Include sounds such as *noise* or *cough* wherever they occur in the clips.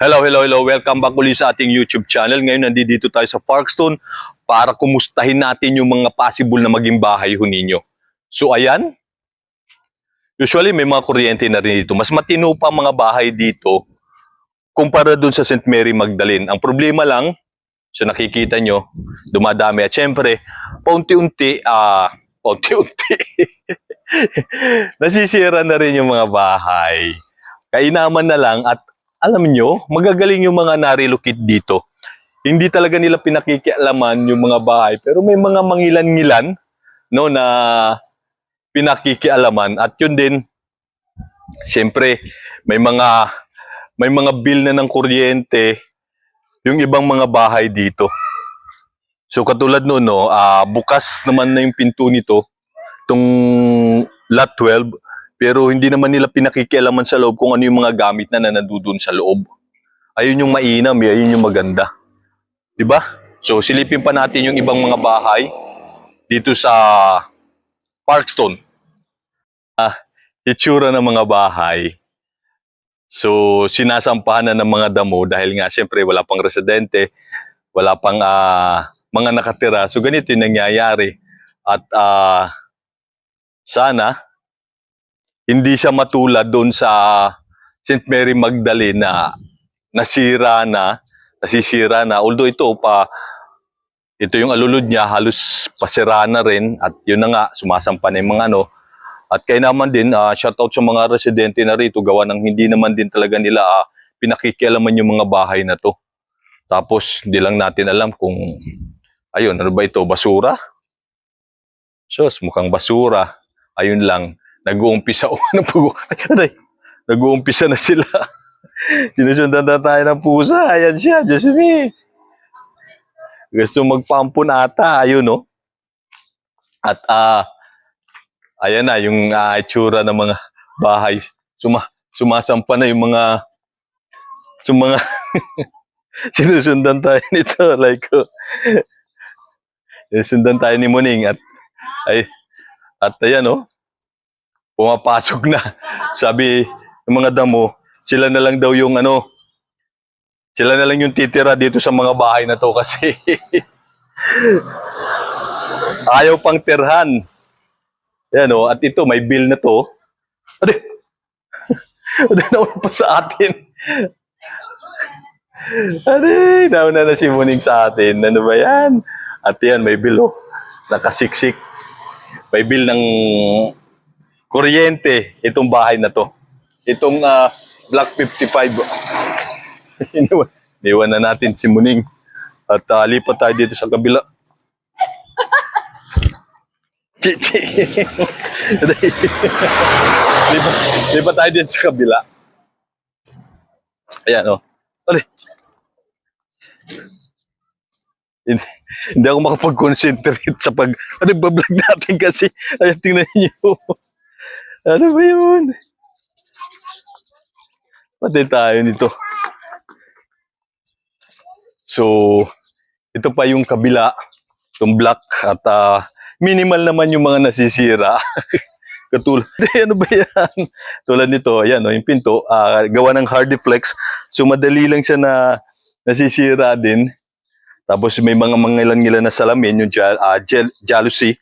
Hello, hello, hello. Welcome back ulit sa ating YouTube channel. Ngayon nandito tayo sa Parkstone para kumustahin natin yung mga possible na maging bahay ho ninyo. So ayan, usually may mga kuryente na rin dito. Mas matino pa mga bahay dito kumpara dun sa St. Mary Magdalene. Ang problema lang, sa nakikita nyo, dumadami. At syempre, paunti-unti, ah, *laughs* paunti-unti, nasisira na rin yung mga bahay. Kainaman na lang at alam nyo, magagaling yung mga narilocate dito. Hindi talaga nila pinakikialaman yung mga bahay, pero may mga mangilan-ngilan no na pinakikialaman at yun din siyempre may mga may mga bill na ng kuryente yung ibang mga bahay dito. So katulad noon no, ah, bukas naman na yung pinto nito tong lot 12 pero hindi naman nila pinakikialaman sa loob kung ano yung mga gamit na nandoon sa loob. Ayun yung mainam, eh, ayun yung maganda. 'Di ba? So silipin pa natin yung ibang mga bahay dito sa Parkstone. Ah, itsura ng mga bahay. So sinasampahan na ng mga damo dahil nga siyempre wala pang residente, wala pang ah, mga nakatira. So ganito yung nangyayari. At ah, sana hindi siya matulad doon sa St. Mary Magdalene na nasira na, nasisira na. Although ito pa, ito yung alulod niya, halos pasira na rin. At yun na nga, sumasampa na yung mga ano. At kaya naman din, ah, shoutout sa mga residente na rito, gawa ng hindi naman din talaga nila ah, pinakikialaman yung mga bahay na to. Tapos, hindi lang natin alam kung, ayun, ano ba ito, basura? Sus, mukhang basura. Ayun lang, nag-uumpisa *laughs* o po, aray, nag-uumpisa na sila. *laughs* Sinusundan na tayo ng pusa. Ayan siya, Diyos me. Gusto magpampun ata, ayun no. At ah, ayan na yung ah, itsura ng mga bahay. Suma, sumasampa na yung mga yung mga *laughs* sinusundan tayo nito like oh. sinusundan tayo ni Muning at ay at ayan oh pumapasok na. Sabi ng mga damo, sila na lang daw yung ano, sila na lang yung titira dito sa mga bahay na to kasi ayaw pang tirhan. Yan o, at ito, may bill na to. Ano? Ano naman pa sa atin? Ano? Nauna na si Muning sa atin. Ano ba yan? At yan, may bill oh. Nakasiksik. May bill ng kuryente itong bahay na to. Itong ah, Block 55. *laughs* Iniwan, iniwan na natin si Muning. At ah, lipat tayo dito sa kabila. *laughs* Chi, chi. *laughs* lipat, lipat tayo dito sa kabila. Ayan, oh. Ali. Hindi, hindi ako makapag-concentrate sa pag... Ano, bablog natin kasi. Ayan, tingnan niyo. Ano ba yun? Pati tayo nito. So, ito pa yung kabila, itong black at ah, minimal naman yung mga nasisira. *laughs* Katulad, *laughs* ano ba yan? Tulad nito, ayan, oh, yung pinto, ah, gawa ng hard flex. So, madali lang siya na nasisira din. Tapos may mga mangilan-ngilan na salamin, yung jel- jealousy,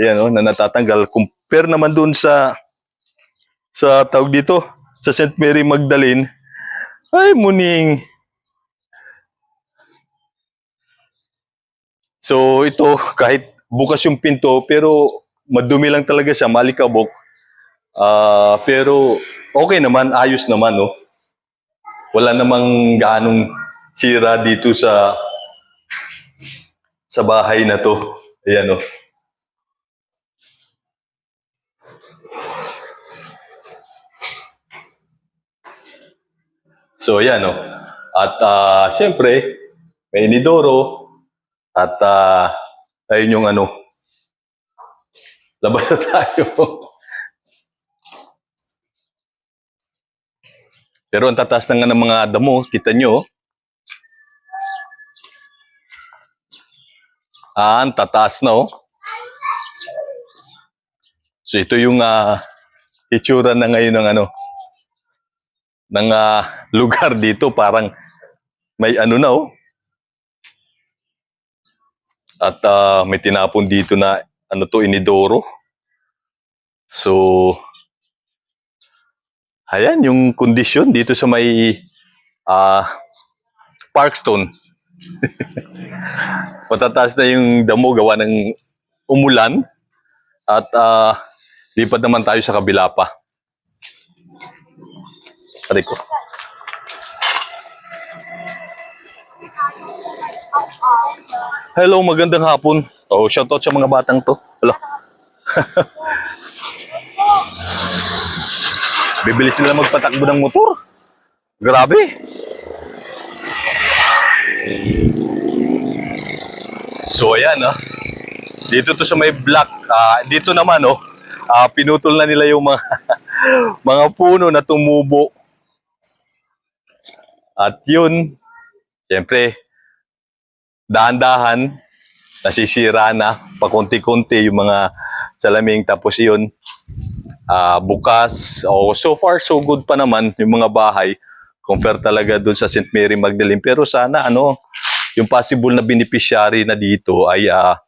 ayan, oh, na natatanggal. Compare naman dun sa sa tawag dito, sa St. Mary Magdalene, ay muning. So ito, kahit bukas yung pinto, pero madumi lang talaga siya, malikabok. Ah, pero okay naman, ayos naman, no? Wala namang gaanong sira dito sa sa bahay na to. Ayan, no? So, ayan, no? At ah, siyempre, may inidoro. At ah, ayun yung ano. Labas na tayo. *laughs* Pero ang tatas na nga ng mga damo, kita nyo. oh. Ah, ang tataas na oh. So ito yung ah, itsura na ngayon ng ano, ng ah, lugar dito. Parang may ano na oh. At ah, may tinapon dito na ano to, inidoro. So, ayan yung kondisyon dito sa may ah Parkstone. *laughs* Matataas na yung damo gawa ng umulan. At ah lipat naman tayo sa kabila pa. Ko. Hello, magandang hapon. Oh, shoutout sa mga batang to. Hello. *laughs* Bibilis nila magpatakbo ng motor. Grabe. So ayan ah. Dito to sa may black. ah, dito naman oh. ah, pinutol na nila yung mga *laughs* mga puno na tumubo. At yun, siyempre, dahan-dahan, nasisira na, pakunti-kunti yung mga salaming. Tapos yun, ah, bukas, oh, so far so good pa naman yung mga bahay compare talaga dun sa St. Mary Magdalene. Pero sana ano, yung possible na beneficiary na dito ay ah,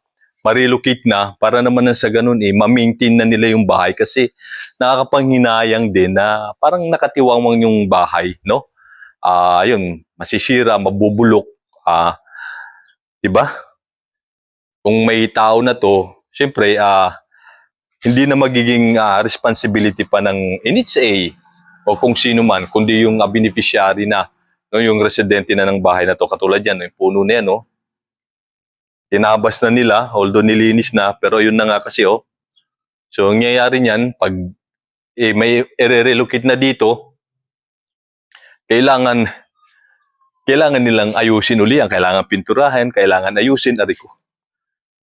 marilocate na para naman na sa ganun eh, ma-maintain na nila yung bahay kasi nakakapanghinayang din na parang nakatiwangwang yung bahay, no? Ah, yun, masisira, mabubulok, ah, 'di ba? Kung may tao na to, syempre ah hindi na magiging ah, responsibility pa ng NHA o kung sino man, kundi yung ah, beneficiary na, no, yung residente na ng bahay na to. Katulad yan, yung puno na yan, no? Tinabas na nila, although nilinis na, pero yun na nga kasi, oh. So, ang nangyayari niyan, pag eh, may i-relocate na dito, kailangan kailangan nilang ayusin uli ang kailangan pinturahan, kailangan ayusin, ari ko.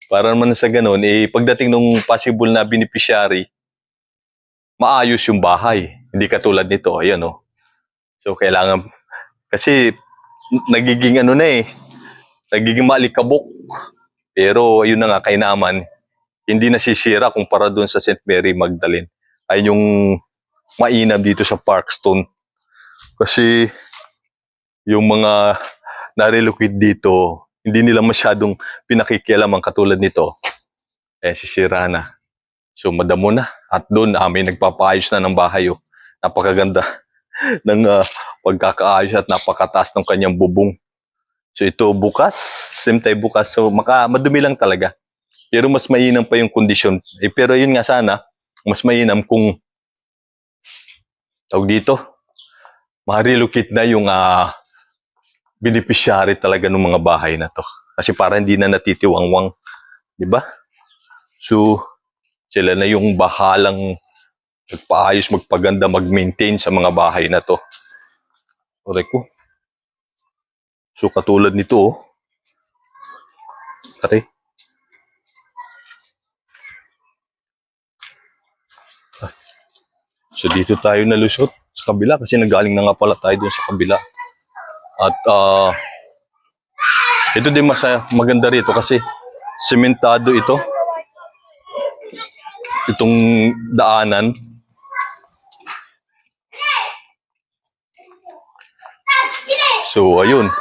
Para naman sa ganun, eh, pagdating nung possible na beneficiary, maayos yung bahay. Hindi katulad nito, ayan oh. So, kailangan, kasi nagiging ano na eh, nagiging malikabok. Pero, ayun na nga, kainaman, hindi nasisira kumpara doon sa St. Mary Magdalene. Ay yung mainam dito sa Parkstone. Kasi, yung mga narelocate dito, hindi nila masyadong pinakikialaman katulad nito. Eh, sisira na. So, madamo na. At doon, ah, may nagpapaayos na ng bahay. Oh. Napakaganda *laughs* ng ah, pagkakaayos at napakataas ng kanyang bubong. So, ito bukas, same time bukas. So, maka, madumi lang talaga. Pero mas mainam pa yung kondisyon. Eh, pero yun nga sana, mas mainam kung tawag dito, ma-relocate na yung ah, beneficiary talaga ng mga bahay na to. Kasi para hindi na natitiwangwang, di ba? So, sila na yung bahalang magpaayos, magpaganda, mag-maintain sa mga bahay na to. Correct ko. So, katulad nito, oh. Pare. Ah. So, dito tayo nalusot sa kabila kasi nagaling na nga pala tayo dun sa kabila. At ah ito din masaya, maganda rito kasi sementado ito. Itong daanan. So, ayun.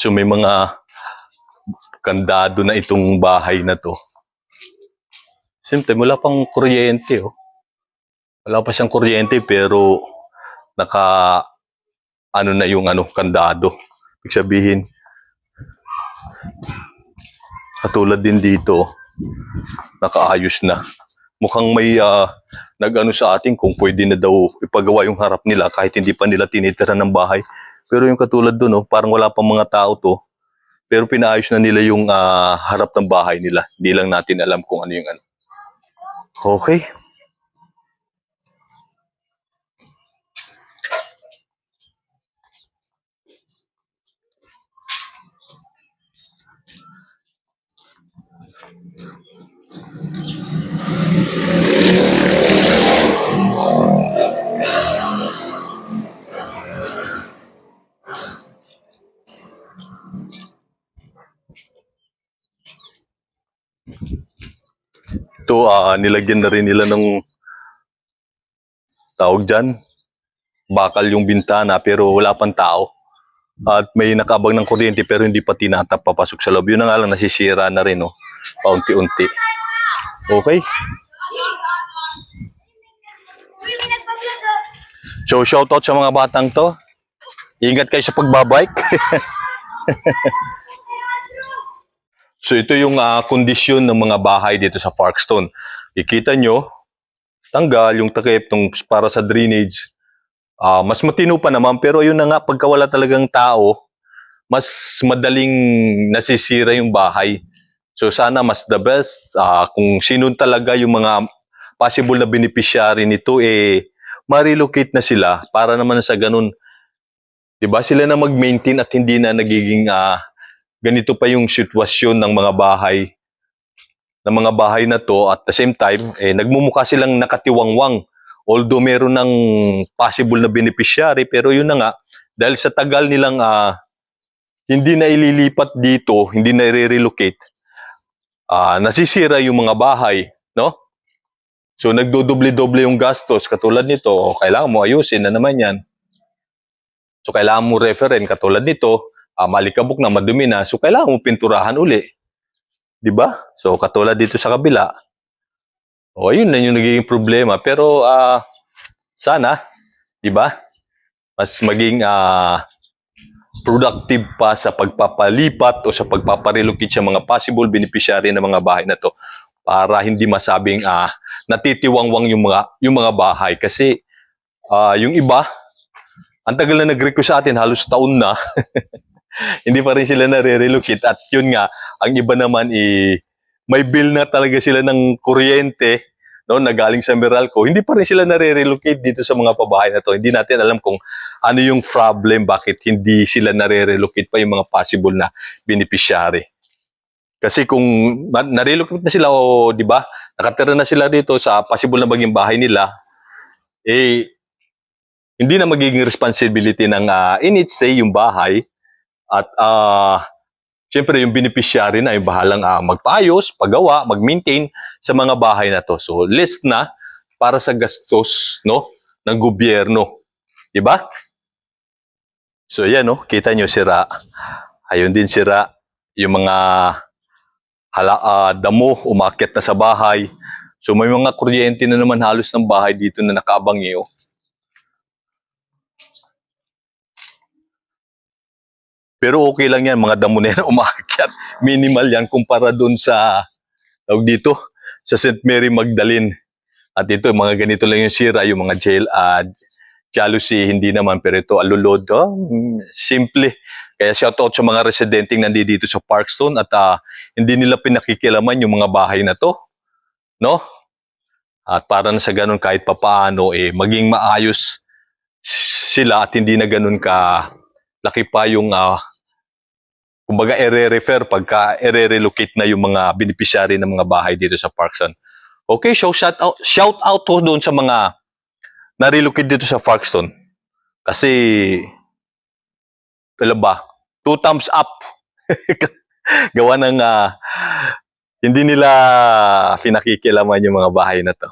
So, may mga kandado na itong bahay na to. Siyempre, wala pang kuryente, oh. Wala pa siyang kuryente, pero naka, ano na yung ano, kandado. Ibig sabihin, katulad din dito, nakaayos na. Mukhang may ah, nag-ano sa atin kung pwede na daw ipagawa yung harap nila kahit hindi pa nila tinitira ng bahay. Pero yung katulad doon, oh, parang wala pang mga tao to. Pero pinaayos na nila yung ah, harap ng bahay nila. Hindi lang natin alam kung ano yung ano. Okay. Ito, ah, nilagyan na rin nila ng tawag dyan, bakal yung bintana pero wala pang tao. At may nakabang ng kuryente pero hindi pa tinatap papasok sa loob. Yun na nga lang nasisira na rin, no? Paunti-unti. Okay. So, shoutout sa mga batang to. Ingat kayo sa pagbabike. *laughs* so, ito yung ah, kondisyon ng mga bahay dito sa Parkstone. Ikita nyo, tanggal yung takip tong para sa drainage. Ah, mas matino pa naman, pero yun na nga, pagka wala talagang tao, mas madaling nasisira yung bahay. So sana mas the best, ah, kung sino talaga yung mga possible na beneficiary nito, eh, ma-relocate na sila para naman sa ganun, 'di ba? Sila na mag-maintain at hindi na nagiging ah, ganito pa yung sitwasyon ng mga bahay ng mga bahay na to at the same time eh nagmumukha silang nakatiwangwang although meron ng possible na beneficiary pero yun na nga dahil sa tagal nilang ah, hindi na ililipat dito, hindi na i-relocate, ah, nasisira yung mga bahay, no? So nagdodoble-doble yung gastos katulad nito, o, kailangan mo ayusin na naman yan. So kailangan mo referen katulad nito, ah, malikabok na madumi na, so kailangan mo pinturahan uli. 'Di ba? So katulad dito sa kabila. O yun na yung nagiging problema pero ah, sana, 'di ba? Mas maging ah, productive pa sa pagpapalipat o sa pagpaparelocate sa mga possible beneficiary ng mga bahay na to para hindi masabing ah, natitiwangwang yung mga yung mga bahay kasi ah, yung iba ang tagal na nag-request sa atin halos taon na *laughs* hindi pa rin sila nare-relocate at yun nga ang iba naman i may bill na talaga sila ng kuryente no na galing sa Meralco. Hindi pa rin sila nare-relocate dito sa mga pabahay na to. Hindi natin alam kung ano yung problem bakit hindi sila nare-relocate pa yung mga possible na beneficiary. Kasi kung na- nare-relocate na sila o di ba nakatira na sila dito sa possible na maging bahay nila eh hindi na magiging responsibility ng uh, in its say yung bahay at ah Siyempre, yung beneficiary na yung bahalang ah, magpaayos, paggawa, mag-maintain sa mga bahay na to. So, list na para sa gastos no ng gobyerno. 'Di ba? So, yan, no? Kita nyo, sira. Ayun din sira. Yung mga hala, ah, damo, umakit na sa bahay. So, may mga kuryente na naman halos ng bahay dito na nakaabang iyo. Pero okay lang yan, mga damo na yan umakyat. Minimal yan kumpara doon sa, tawag dito, sa St. Mary Magdalene. At ito, mga ganito lang yung sira, yung mga jail, ah, jealousy, hindi naman, pero ito, alulod. Oh, simple. Kaya shout out sa mga residenteng nandito sa Parkstone at ah, hindi nila pinakikilaman yung mga bahay na to. No? At para na sa ganun kahit papaano, eh, maging maayos sila at hindi na ganun ka laki pa yung ah, kumbaga ere-refer pagka ere-relocate na yung mga beneficiary ng mga bahay dito sa Parkstone. Okay, so shout out, shout out to doon sa mga na-relocate dito sa Parkstone. Kasi, alam ba, two thumbs up. *laughs* Gawa ng ah, hindi nila pinakikilaman yung mga bahay na to.